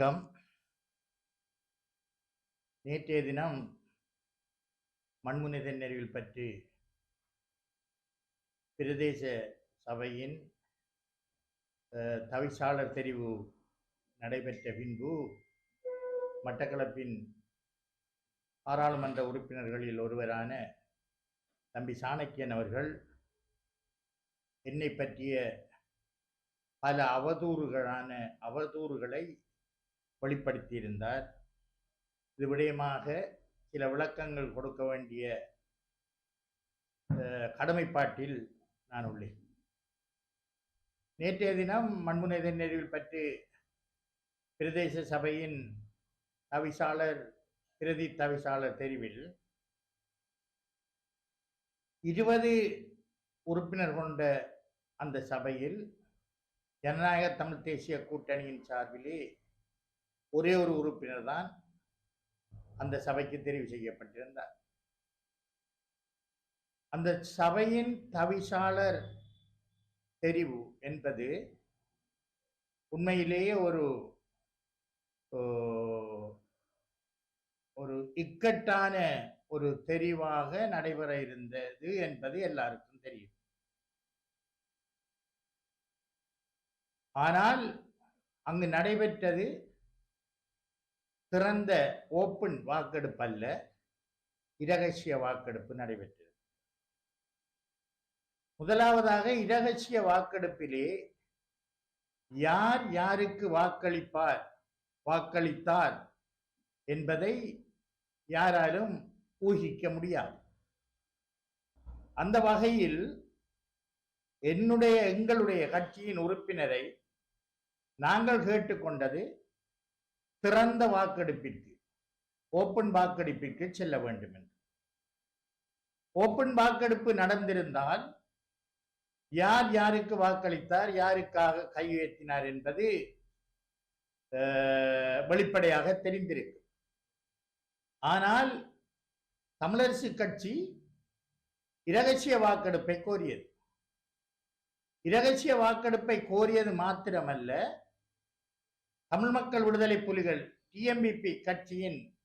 வணக்கம் நேற்றைய தினம் மண்முனை நெறிவில் பற்றி பிரதேச சபையின் தவிசாளர் தெரிவு நடைபெற்ற பின்பு மட்டக்களப்பின் பாராளுமன்ற உறுப்பினர்களில் ஒருவரான தம்பி சாணக்கியன் அவர்கள் என்னை பற்றிய பல அவதூறுகளான அவதூறுகளை வெளிப்படுத்தியிருந்தார். இது விடயமாக சில விளக்கங்கள் கொடுக்க வேண்டிய கடமைப்பாட்டில் நான் உள்ளேன். நேற்றைய தினம் மண்முனை நெறிவில் பற்றி பிரதேச சபையின் தவிசாளர் பிரதி தவிசாளர் தெரிவில் இருபது உறுப்பினர் கொண்ட அந்த சபையில் ஜனநாயக தமிழ் தேசிய கூட்டணியின் சார்பிலே ஒரே ஒரு உறுப்பினர் தான் அந்த சபைக்கு தெரிவு செய்யப்பட்டிருந்தார். அந்த சபையின் தவிசாளர் தெரிவு என்பது உண்மையிலேயே ஒரு ஓ, ஒரு இக்கட்டான ஒரு தெரிவாக நடைபெற இருந்தது என்பது எல்லாருக்கும் தெரியும். ஆனால் அங்கு நடைபெற்றது திறந்த ஓப்பன் வாக்கெடுப்பு அல்ல இரகசிய வாக்கெடுப்பு நடைபெற்றது. முதலாவதாக இரகசிய வாக்கெடுப்பிலே யார் யாருக்கு வாக்களிப்பார் வாக்களித்தார் என்பதை யாராலும் ஊகிக்க முடியாது. அந்த வகையில் என்னுடைய எங்களுடைய கட்சியின் உறுப்பினரை நாங்கள் கேட்டுக்கொண்டது திறந்த வாக்கெடுப்பிற்கு ஓப்பன் வாக்கெடுப்பிற்கு செல்ல வேண்டும் என்று. ஓப்பன் வாக்கெடுப்பு நடந்திருந்தால் யார் யாருக்கு வாக்களித்தார் யாருக்காக கை உயர்த்தினார் என்பது வெளிப்படையாக தெரிந்திருக்கும். ஆனால் தமிழரசு கட்சி இரகசிய வாக்கெடுப்பை கோரியது. இரகசிய வாக்கெடுப்பை கோரியது மாத்திரமல்ல தமிழ் மக்கள் விடுதலை புலிகள் டிஎம்பிபி கட்சியின்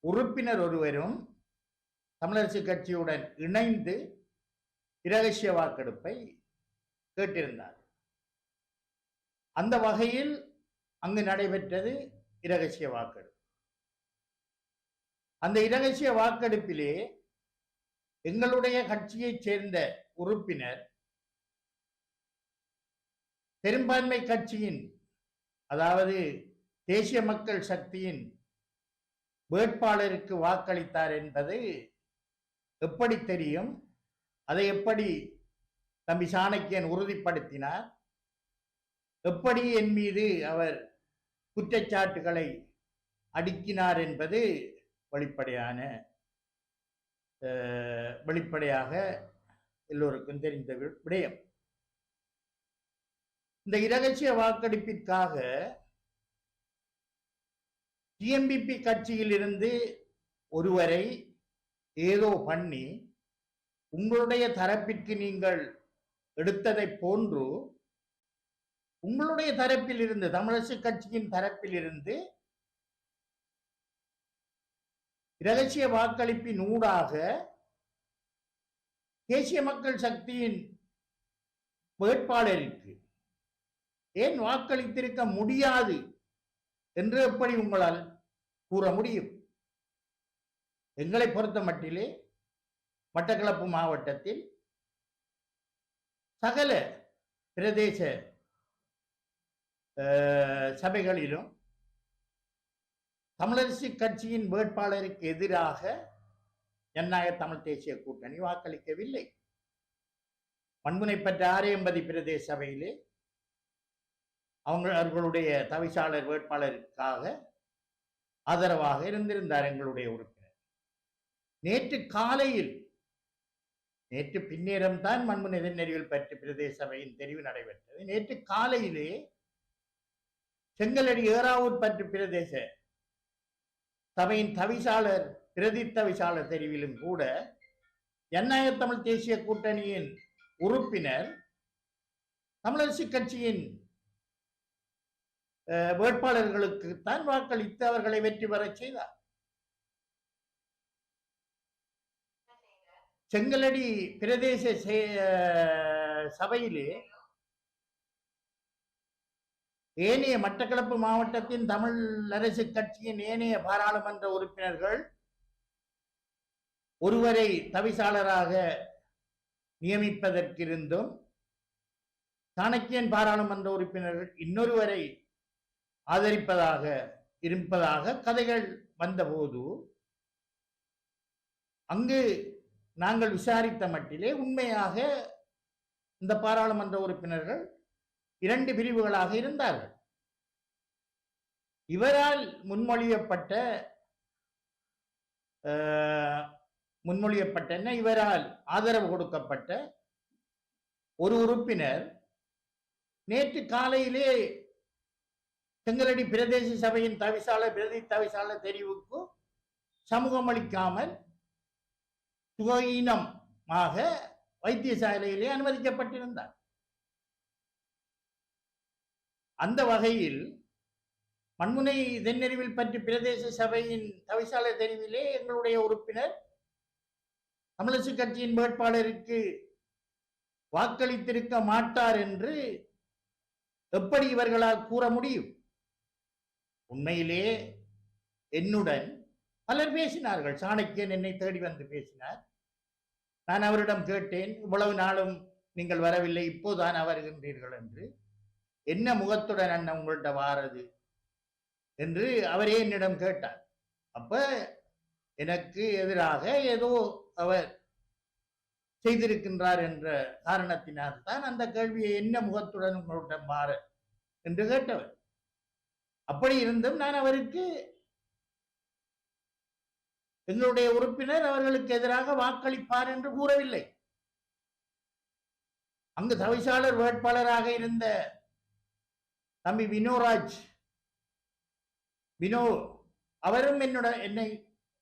உறுப்பினர் ஒருவரும் தமிழரசு கட்சியுடன் இணைந்து இரகசிய வாக்கெடுப்பை கேட்டிருந்தார். அந்த வகையில் அங்கு நடைபெற்றது இரகசிய வாக்கெடுப்பு. அந்த இரகசிய வாக்கெடுப்பிலே எங்களுடைய கட்சியைச் சேர்ந்த உறுப்பினர் பெரும்பான்மை கட்சியின் அதாவது தேசிய மக்கள் சக்தியின் வேட்பாளருக்கு வாக்களித்தார் என்பது எப்படி தெரியும்? அதை எப்படி தம்பி சாணக்கியன் உறுதிப்படுத்தினார்? எப்படி என் மீது அவர் குற்றச்சாட்டுகளை அடுக்கினார் என்பது வெளிப்படையான வெளிப்படையாக எல்லோருக்கும் தெரிந்த விடயம். இந்த இரகசிய வாக்கெடுப்பிற்காக டிஎம்பிபி கட்சியில் இருந்து ஒருவரை ஏதோ பண்ணி உங்களுடைய தரப்பிற்கு நீங்கள் எடுத்ததை போன்று உங்களுடைய தரப்பில் இருந்து தமிழரசு கட்சியின் தரப்பில் இருந்து இரகசிய வாக்களிப்பின் ஊடாக தேசிய மக்கள் சக்தியின் வேட்பாளருக்கு ஏன் வாக்களித்திருக்க முடியாது என்று எப்படி உங்களால் கூற முடியும்? எங்களை பொறுத்த மட்டிலே மட்டக்களப்பு மாவட்டத்தில் சகல பிரதேச சபைகளிலும் தமிழரசு கட்சியின் வேட்பாளருக்கு எதிராக ஜனநாயக தமிழ் தேசிய கூட்டணி வாக்களிக்கவில்லை. பண்புனை பெற்ற ஆரியம்பதி பிரதேச சபையிலே அவங்க அவர்களுடைய தவிசாளர் வேட்பாளருக்காக ஆதரவாக இருந்திருந்தார் எங்களுடைய உறுப்பினர். நேற்று காலையில் நேற்று பின்னேரம் தான் மண்பு நெறிவில் பெற்ற பிரதேச சபையின் தெரிவு நடைபெற்றது. நேற்று காலையிலே செங்கலடி ஏறாவூர் பற்று பிரதேச சபையின் தவிசாளர் பிரதி தவிசாளர் தெரிவிலும் கூட ஜனநாயக தமிழ் தேசிய கூட்டணியின் உறுப்பினர் தமிழரசு கட்சியின் வேட்பாளர்களுக்கு தான் வாக்களித்து அவர்களை வெற்றி பெறச் செய்தார். செங்கலடி பிரதேச சபையிலே ஏனைய மட்டக்களப்பு மாவட்டத்தின் தமிழ் அரசு கட்சியின் ஏனைய பாராளுமன்ற உறுப்பினர்கள் ஒருவரை தவிசாளராக நியமிப்பதற்கிருந்தும் சாணக்கியன் பாராளுமன்ற உறுப்பினர்கள் இன்னொருவரை ஆதரிப்பதாக இருப்பதாக கதைகள் வந்தபோது அங்கு நாங்கள் விசாரித்த மட்டிலே உண்மையாக இந்த பாராளுமன்ற உறுப்பினர்கள் இரண்டு பிரிவுகளாக இருந்தார்கள். இவரால் முன்மொழியப்பட்ட முன்மொழியப்பட்ட இவரால் ஆதரவு கொடுக்கப்பட்ட ஒரு உறுப்பினர் நேற்று காலையிலே செங்கலடி பிரதேச சபையின் தவிசாளர் பிரதி தவிசாளர் தெரிவுக்கு சமூகம் அளிக்காமல் சுகீனமாக வைத்தியசாலையிலே அனுமதிக்கப்பட்டிருந்தார். அந்த வகையில் மண்முனை தென்னறிவில் பற்றி பிரதேச சபையின் தவிசாளர் தெரிவிலே எங்களுடைய உறுப்பினர் தமிழரசு கட்சியின் வேட்பாளருக்கு வாக்களித்திருக்க மாட்டார் என்று எப்படி இவர்களால் கூற முடியும்? உண்மையிலே என்னுடன் பலர் பேசினார்கள். சாணக்கியன் என்னை தேடி வந்து பேசினார். நான் அவரிடம் கேட்டேன் இவ்வளவு நாளும் நீங்கள் வரவில்லை இப்போதான் வருகின்றீர்கள் என்று. என்ன முகத்துடன் அண்ணன் உங்கள்கிட்ட வாரது? என்று அவரே என்னிடம் கேட்டார். அப்ப எனக்கு எதிராக ஏதோ அவர் செய்திருக்கின்றார் என்ற காரணத்தினால் தான் அந்த கேள்வியை என்ன முகத்துடன் உங்களிடம் மாற என்று கேட்டவர். அப்படி இருந்தும் நான் அவருக்கு எங்களுடைய உறுப்பினர் அவர்களுக்கு எதிராக வாக்களிப்பார் என்று கூறவில்லை. அங்கு தவிசாளர் வேட்பாளராக இருந்த தம்பி வினோராஜ் வினோ அவரும் என்னோட என்னை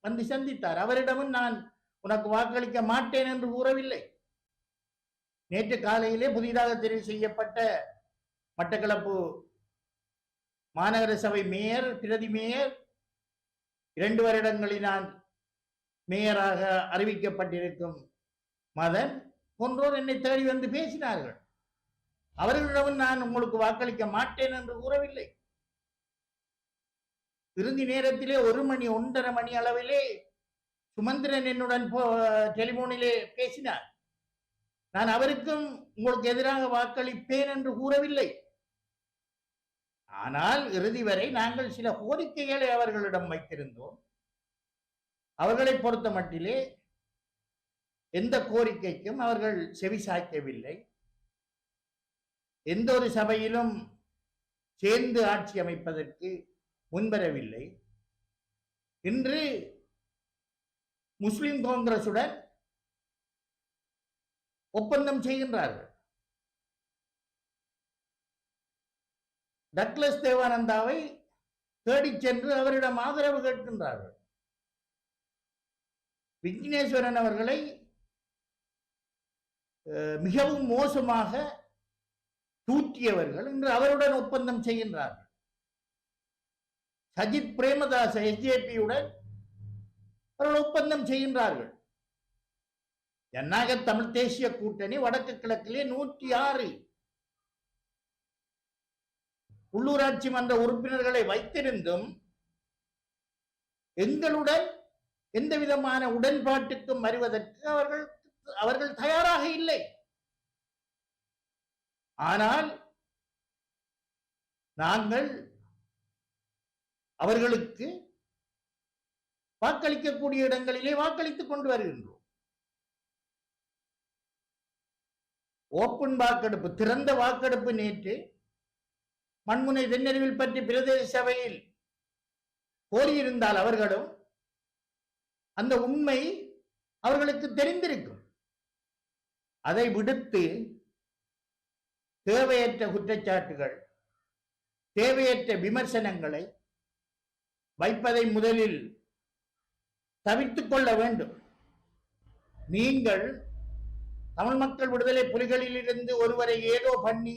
வந்து சந்தித்தார். அவரிடமும் நான் உனக்கு வாக்களிக்க மாட்டேன் என்று கூறவில்லை. நேற்று காலையிலே புதிதாக தெரிவு செய்யப்பட்ட மட்டக்களப்பு மாநகர சபை மேயர் பிரதி மேயர் இரண்டு வருடங்களினால் மேயராக அறிவிக்கப்பட்டிருக்கும் மதன் போன்றோர் என்னை தேடி வந்து பேசினார்கள். அவர்களிடம் நான் உங்களுக்கு வாக்களிக்க மாட்டேன் என்று கூறவில்லை. இறுதி நேரத்திலே ஒரு மணி ஒன்றரை மணி அளவிலே சுமந்திரன் என்னுடன் போ டெலிபோனிலே பேசினார். நான் அவருக்கும் உங்களுக்கு எதிராக வாக்களிப்பேன் என்று கூறவில்லை. ஆனால் இறுதி வரை நாங்கள் சில கோரிக்கைகளை அவர்களிடம் வைத்திருந்தோம். அவர்களை பொறுத்த மட்டிலே எந்த கோரிக்கைக்கும் அவர்கள் செவி சாய்க்கவில்லை. எந்த ஒரு சபையிலும் சேர்ந்து ஆட்சி அமைப்பதற்கு முன்வரவில்லை. இன்று முஸ்லிம் காங்கிரசுடன் ஒப்பந்தம் செய்கின்றார்கள். டக்ளஸ் தேவானந்தாவை தேடிச் சென்று அவரிடம் ஆதரவு கேட்கின்றார்கள். விக்னேஸ்வரன் அவர்களை அஹ், மிகவும் மோசமாக தூற்றியவர்கள் இன்று அவருடன் ஒப்பந்தம் செய்கின்றார்கள். சஜித் பிரேமதாச எஸ்ஜேபியுடன் அவர்கள் ஒப்பந்தம் செய்கின்றார்கள். ஜனநாயக தமிழ் தேசிய கூட்டணி வடக்கு கிழக்கிலே நூற்றி ஆறு உள்ளூராட்சி மன்ற உறுப்பினர்களை வைத்திருந்தும் எங்களுடன் எந்த விதமான உடன்பாட்டுக்கும் வருவதற்கு அவர்கள் அவர்கள் தயாராக இல்லை. ஆனால் நாங்கள் அவர்களுக்கு வாக்களிக்கக்கூடிய இடங்களிலே வாக்களித்துக் கொண்டு வருகின்றோம். ஓப்பன் வாக்கெடுப்பு திறந்த வாக்கெடுப்பு நேற்று மண்முனை தென்னறிவில் பற்றி பிரதேச சபையில் கோரியிருந்தால் அவர்களும் அந்த உண்மை அவர்களுக்கு தெரிந்திருக்கும். அதை விடுத்து தேவையற்ற குற்றச்சாட்டுகள் தேவையற்ற விமர்சனங்களை வைப்பதை முதலில் தவிர்த்துக் கொள்ள வேண்டும். நீங்கள் தமிழ் மக்கள் விடுதலை புலிகளில் இருந்து ஒருவரை ஏதோ பண்ணி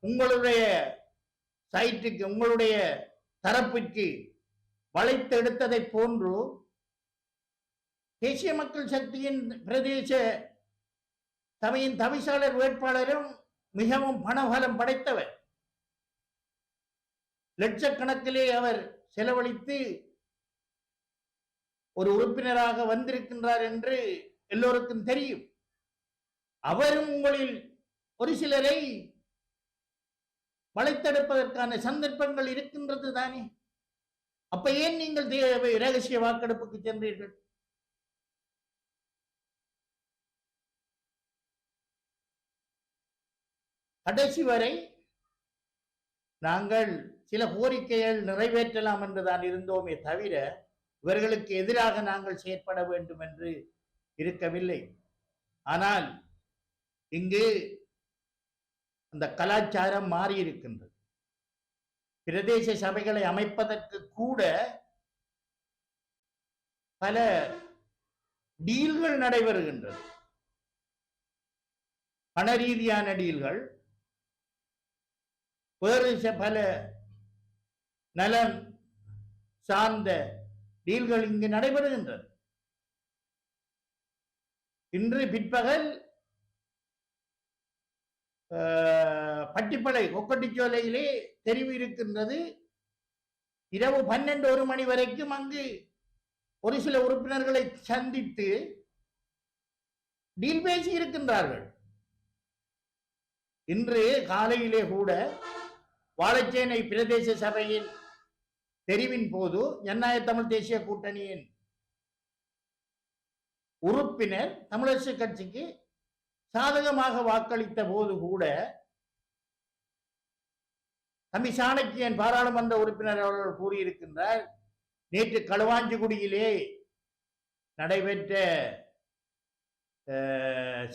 உங்களுடைய சைட்டுக்கு உங்களுடைய தரப்பிற்கு வளைத்தெடுத்ததை போன்று தேசிய மக்கள் சக்தியின் பிரதேச சபையின் தவிசாளர் வேட்பாளரும் மிகவும் பணபலம் படைத்தவர். லட்சக்கணக்கிலே அவர் செலவழித்து ஒரு உறுப்பினராக வந்திருக்கின்றார் என்று எல்லோருக்கும் தெரியும். அவரும் உங்களில் ஒரு சிலரை வளைத்தெடுப்பதற்கான சந்தர்ப்பங்கள் இருக்கின்றது தானே? அப்ப ஏன் நீங்கள் தே- ரகசிய வாக்கெடுப்புக்கு சென்றீர்கள்? கடைசி வரை நாங்கள் சில கோரிக்கைகள் நிறைவேற்றலாம் என்றுதான் இருந்தோமே தவிர இவர்களுக்கு எதிராக நாங்கள் செயற்பட வேண்டும் என்று இருக்கவில்லை. ஆனால் இங்கு அந்த கலாச்சாரம் மாறி இருக்கின்றது. பிரதேச சபைகளை அமைப்பதற்கு கூட பல டீல்கள் நடைபெறுகின்றது. பண ரீதியான டீல்கள் வேறு பல நலன் சார்ந்த டீல்கள் இங்கு நடைபெறுகின்றது. இன்று பிற்பகல் பட்டிப்பளை கொக்கட்டிச்சோலையிலே தெரிவு இருக்கின்றது. இரவு பன்னெண்டு ஒரு மணி வரைக்கும் அங்கு ஒரு சில உறுப்பினர்களை சந்தித்து டீல் பேசி இருக்கின்றார்கள். இன்று காலையிலே கூட வாழைச்சேனை பிரதேச சபையின் தெரிவின் போது ஜனநாயக தமிழ் தேசிய கூட்டணியின் உறுப்பினர் தமிழரசு கட்சிக்கு சாதகமாக வாக்களித்த போது கூட தம்பி சாணக்கியன் பாராளுமன்ற உறுப்பினர் அவர்கள் கூறியிருக்கின்றார் நேற்று களுவாஞ்சிக்குடியிலே நடைபெற்ற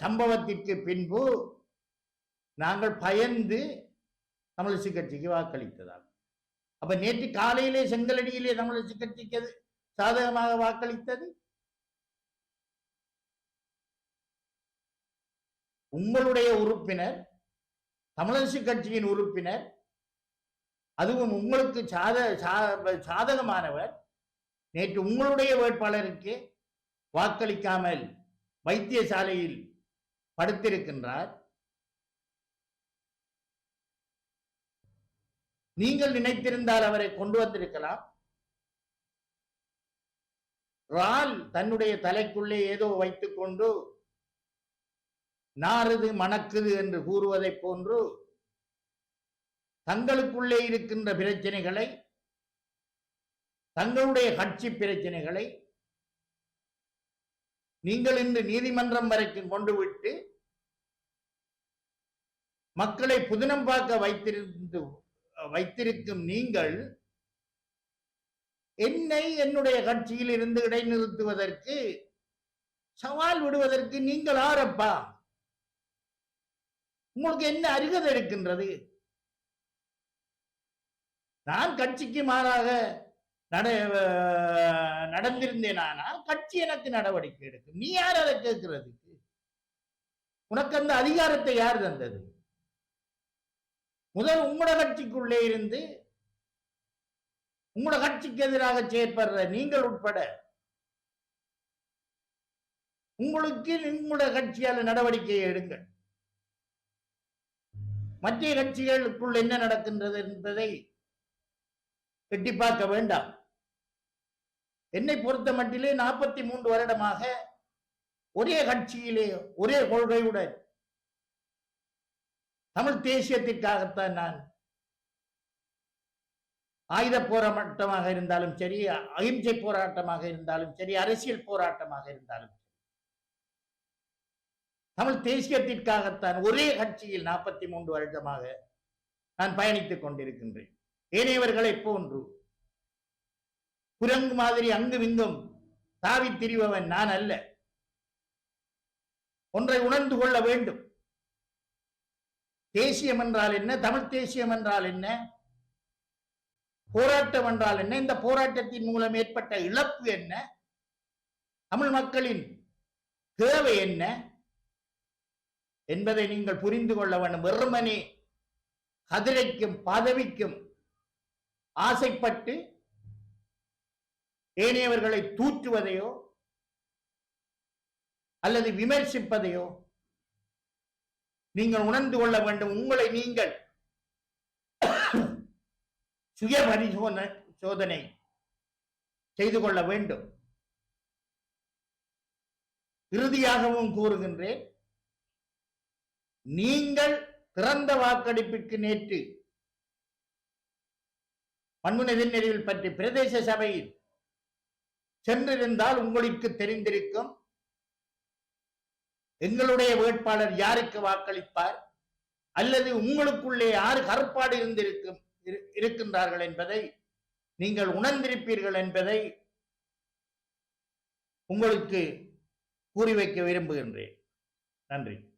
சம்பவத்திற்கு பின்பு நாங்கள் பயந்து தமிழரசு கட்சிக்கு வாக்களித்ததால். அப்ப நேற்று காலையிலே செங்கலடியிலே தமிழரசு கட்சிக்கு அது சாதகமாக வாக்களித்தது? உங்களுடைய உறுப்பினர் தமிழரசு கட்சியின் உறுப்பினர் அதுவும் உங்களுக்கு சாத சா- சாதகமானவர் நேற்று உங்களுடைய வேட்பாளருக்கு வாக்களிக்காமல் வைத்தியசாலையில் படுத்திருக்கின்றார். நீங்கள் நினைத்திருந்தால் அவரை கொண்டு வந்திருக்கலாம். ரால் தன்னுடைய தலைக்குள்ளே ஏதோ வைத்துக்கொண்டு நாரது மணக்குது என்று கூறுவதைப் போன்று தங்களுக்குள்ளே இருக்கின்ற பிரச்சனைகளை தங்களுடைய கட்சி பிரச்சனைகளை நீங்கள் இன்று நீதிமன்றம் வரைக்கும் கொண்டு விட்டு மக்களை புதினம் பார்க்க வைத்திருந்து வைத்திருக்கும் நீங்கள் என்னை என்னுடைய கட்சியில் இருந்து இடைநிறுத்துவதற்கு சவால் விடுவதற்கு நீங்கள் ஆரப்பா உங்களுக்கு என்ன அருகதை இருக்கின்றது? நான் கட்சிக்கு மாறாக நட நடந்திருந்தேனானால் கட்சி எனக்கு நடவடிக்கை எடுக்கும் நீ யார் அதை கேட்கிறதுக்கு? உனக்கு அந்த அதிகாரத்தை யார் தந்தது? முதல் உங்களோட கட்சிக்குள்ளே இருந்து உங்களோட கட்சிக்கு எதிராக செயற்படுற நீங்கள் உட்பட உங்களுக்கு உங்களோட கட்சியால் நடவடிக்கையை எடுங்கள். மத்திய கட்சிகளுக்குள் என்ன நடக்கின்றது என்பதை எட்டி பார்க்க வேண்டாம் என்னை பொறுத்த மட்டிலே நாற்பத்தி மூன்று வருடமாக ஒரே கட்சியிலே ஒரே கொள்கையுடன் தமிழ் தேசியத்திற்காகத்தான் நான் ஆயுத போராட்டமாக இருந்தாலும் சரி அகிம்சை போராட்டமாக இருந்தாலும் சரி அரசியல் போராட்டமாக இருந்தாலும் சரி. தமிழ் தேசியத்திற்காகத்தான் ஒரே கட்சியில் நாற்பத்தி மூன்று வருடமாக நான் பயணித்துக் கொண்டிருக்கின்றேன். ஏனையவர்களைப் போன்று குரங்கு மாதிரி அங்கு விந்தும் தாவி திரிபவன் நான் அல்ல. ஒன்றை உணர்ந்து கொள்ள வேண்டும். தேசியம் என்றால் என்ன? தமிழ் தேசியம் என்றால் என்ன? போராட்டம் என்றால் என்ன? இந்த போராட்டத்தின் மூலம் ஏற்பட்ட இழப்பு என்ன? தமிழ் மக்களின் தேவை என்ன? என்பதை நீங்கள் புரிந்து கொள்ள வேண்டும். வெறுமனே கதிரைக்கும் பதவிக்கும் ஆசைப்பட்டு ஏனையவர்களை தூற்றுவதையோ அல்லது விமர்சிப்பதையோ நீங்கள் உணர்ந்து கொள்ள வேண்டும். உங்களை நீங்கள் சுய பரிசோதனை சோதனை செய்து கொள்ள வேண்டும். இறுதியாகவும் கூறுகின்றேன். நீங்கள் திறந்த வாக்கெடுப்பிற்கு நேற்று பண்புநெறியில் பற்றி பிரதேச சபையில் சென்றிருந்தால் உங்களுக்கு தெரிந்திருக்கும். எங்களுடைய வேட்பாளர் யாருக்கு வாக்களிப்பார்? அல்லது உங்களுக்குள்ளே யார் கருப்பாடு இருந்திருக்கும் இரு- இருக்கின்றார்கள் என்பதை நீங்கள் உணர்ந்திருப்பீர்கள் என்பதை உங்களுக்கு கூறி வைக்க விரும்புகின்றேன். நன்றி.